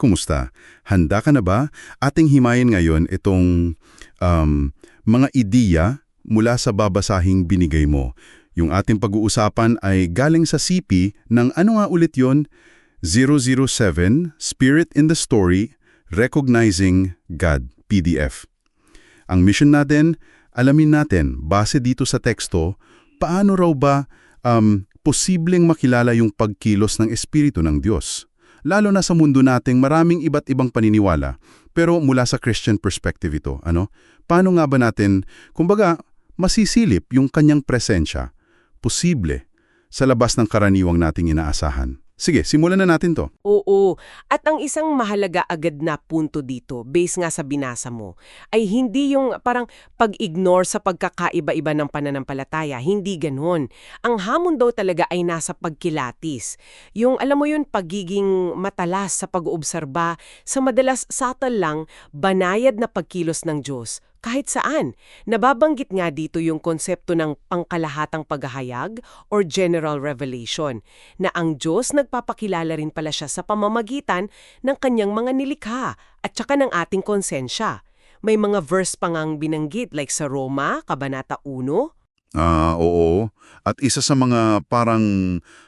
kumusta? Handa ka na ba? Ating himayin ngayon itong um, mga ideya mula sa babasahing binigay mo. Yung ating pag-uusapan ay galing sa CP ng ano nga ulit yon 007 Spirit in the Story Recognizing God PDF. Ang mission natin, alamin natin, base dito sa teksto, paano raw ba um, posibleng makilala yung pagkilos ng Espiritu ng Diyos. Lalo na sa mundo nating maraming iba't ibang paniniwala, pero mula sa Christian perspective ito, ano? Paano nga ba natin, kumbaga, masisilip yung kanyang presensya, posible, sa labas ng karaniwang nating inaasahan? Sige, simulan na natin to. Oo. At ang isang mahalaga agad na punto dito, base nga sa binasa mo, ay hindi yung parang pag-ignore sa pagkakaiba-iba ng pananampalataya. Hindi ganun. Ang hamon daw talaga ay nasa pagkilatis. Yung, alam mo yun, pagiging matalas sa pag-oobserba sa madalas satal lang, banayad na pagkilos ng Diyos kahit saan. Nababanggit nga dito yung konsepto ng pangkalahatang paghahayag or general revelation, na ang Diyos nagpapakilala rin pala siya sa pamamagitan ng kanyang mga nilikha at saka ng ating konsensya. May mga verse pa ngang binanggit like sa Roma, Kabanata 1, Ah, oo. At isa sa mga parang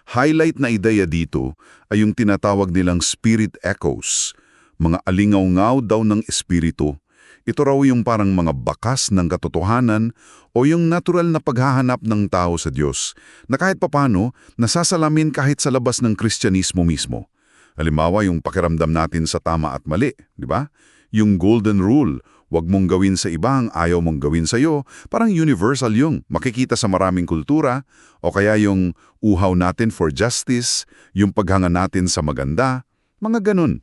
highlight na ideya dito ay yung tinatawag nilang spirit echoes, mga alingaw-ngaw daw ng espiritu. Ito raw yung parang mga bakas ng katotohanan o yung natural na paghahanap ng tao sa Diyos na kahit papano nasasalamin kahit sa labas ng Kristyanismo mismo. Halimbawa yung pakiramdam natin sa tama at mali, di ba? Yung golden rule, Huwag mong gawin sa iba ang ayaw mong gawin sa iyo, parang universal yung makikita sa maraming kultura, o kaya yung uhaw natin for justice, yung paghanga natin sa maganda, mga ganun.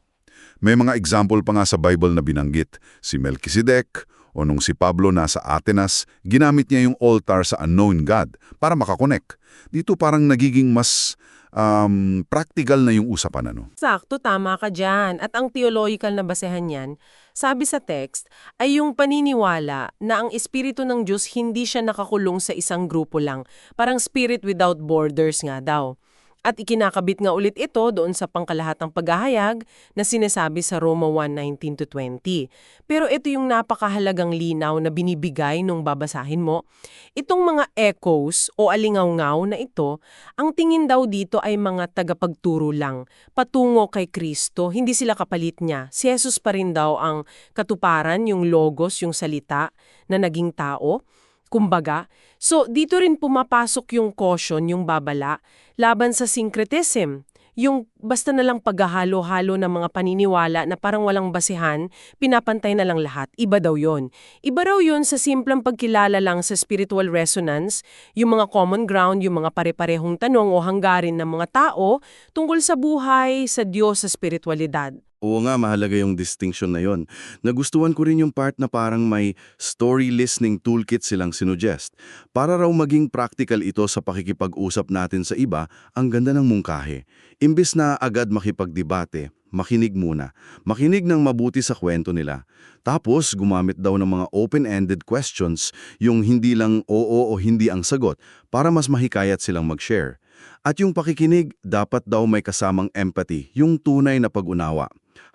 May mga example pa nga sa Bible na binanggit, si Melchizedek, o nung si Pablo nasa Atenas, ginamit niya yung altar sa unknown God para makakonek. Dito parang nagiging mas um, practical na yung usapan ano. Sakto, tama ka dyan. At ang theological na basehan niyan, sabi sa text, ay yung paniniwala na ang Espiritu ng Diyos hindi siya nakakulong sa isang grupo lang. Parang spirit without borders nga daw. At ikinakabit nga ulit ito doon sa pangkalahatang paghahayag na sinasabi sa Roma 1:19-20. Pero ito yung napakahalagang linaw na binibigay nung babasahin mo. Itong mga echoes o alingaw-ngaw na ito, ang tingin daw dito ay mga tagapagturo lang, patungo kay Kristo, hindi sila kapalit niya. Si Jesus pa rin daw ang katuparan, yung logos, yung salita na naging tao. Kumbaga, so dito rin pumapasok yung caution, yung babala, laban sa syncretism. Yung basta na lang paghahalo-halo ng mga paniniwala na parang walang basihan, pinapantay na lang lahat. Iba daw yon. Iba raw yon sa simpleng pagkilala lang sa spiritual resonance, yung mga common ground, yung mga pare-parehong tanong o hanggarin ng mga tao tungkol sa buhay, sa Diyos, sa spiritualidad. Oo nga, mahalaga yung distinction na yon. Nagustuhan ko rin yung part na parang may story listening toolkit silang sinuggest. Para raw maging practical ito sa pakikipag-usap natin sa iba, ang ganda ng mungkahe. Imbis na agad makipagdebate, makinig muna. Makinig ng mabuti sa kwento nila. Tapos, gumamit daw ng mga open-ended questions, yung hindi lang oo o hindi ang sagot, para mas mahikayat silang mag-share. At yung pakikinig, dapat daw may kasamang empathy, yung tunay na pag-unawa.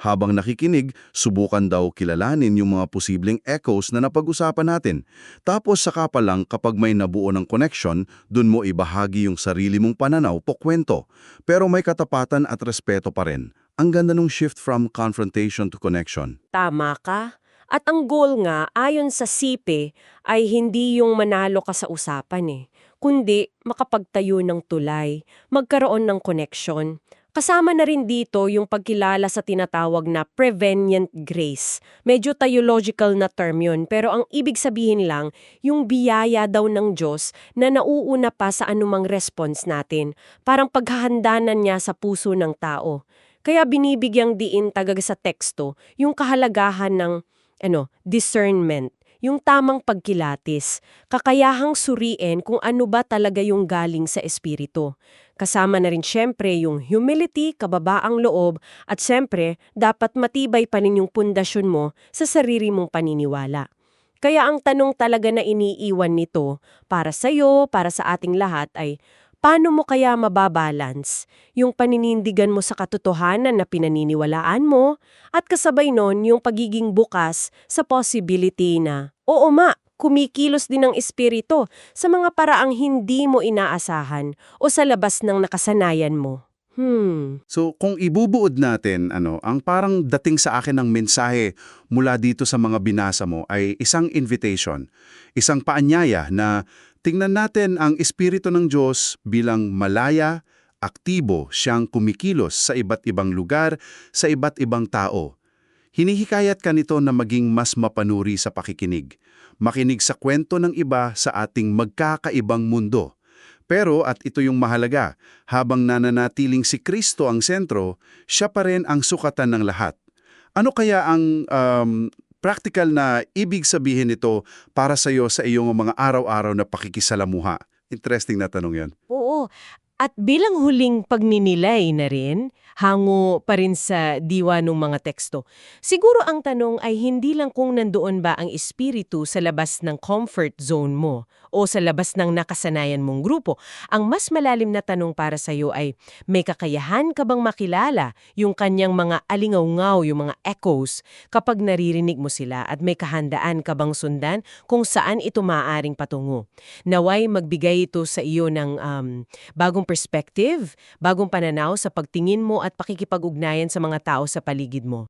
Habang nakikinig, subukan daw kilalanin yung mga posibleng echoes na napag-usapan natin. Tapos saka pa lang kapag may nabuo ng connection, dun mo ibahagi yung sarili mong pananaw po kwento. Pero may katapatan at respeto pa rin. Ang ganda nung shift from confrontation to connection. Tama ka. At ang goal nga, ayon sa SIPE, ay hindi yung manalo ka sa usapan eh, kundi makapagtayo ng tulay, magkaroon ng connection. Kasama na rin dito yung pagkilala sa tinatawag na prevenient grace. Medyo theological na term yun, pero ang ibig sabihin lang, yung biyaya daw ng Diyos na nauuna pa sa anumang response natin, parang paghahandanan niya sa puso ng tao. Kaya binibigyang diin tagag sa teksto yung kahalagahan ng ano, discernment, yung tamang pagkilatis, kakayahang suriin kung ano ba talaga yung galing sa espiritu. Kasama na rin syempre yung humility, kababaang loob, at syempre, dapat matibay pa rin yung pundasyon mo sa sarili mong paniniwala. Kaya ang tanong talaga na iniiwan nito para sa'yo, para sa ating lahat ay, Paano mo kaya mababalance yung paninindigan mo sa katotohanan na pinaniniwalaan mo at kasabay nun yung pagiging bukas sa possibility na, oo ma, kumikilos din ang espiritu sa mga paraang hindi mo inaasahan o sa labas ng nakasanayan mo. Hmm, So kung ibubuod natin, ano, ang parang dating sa akin ng mensahe mula dito sa mga binasa mo ay isang invitation, isang paanyaya na tingnan natin ang Espiritu ng Diyos bilang malaya, aktibo, siyang kumikilos sa iba't ibang lugar, sa iba't ibang tao. Hinihikayat ka nito na maging mas mapanuri sa pakikinig, makinig sa kwento ng iba sa ating magkakaibang mundo. Pero, at ito yung mahalaga, habang nananatiling si Kristo ang sentro, siya pa rin ang sukatan ng lahat. Ano kaya ang um, practical na ibig sabihin nito para sa iyo sa iyong mga araw-araw na pakikisalamuha? Interesting na tanong yan. oo. At bilang huling pagninilay na rin, hango pa rin sa diwa ng mga teksto. Siguro ang tanong ay hindi lang kung nandoon ba ang espiritu sa labas ng comfort zone mo o sa labas ng nakasanayan mong grupo. Ang mas malalim na tanong para sa iyo ay, may kakayahan ka bang makilala yung kanyang mga alingaw-ngaw, yung mga echoes kapag naririnig mo sila at may kahandaan ka bang sundan kung saan ito maaaring patungo? Naway magbigay ito sa iyo ng um, bagong perspective, bagong pananaw sa pagtingin mo at pakikipag-ugnayan sa mga tao sa paligid mo.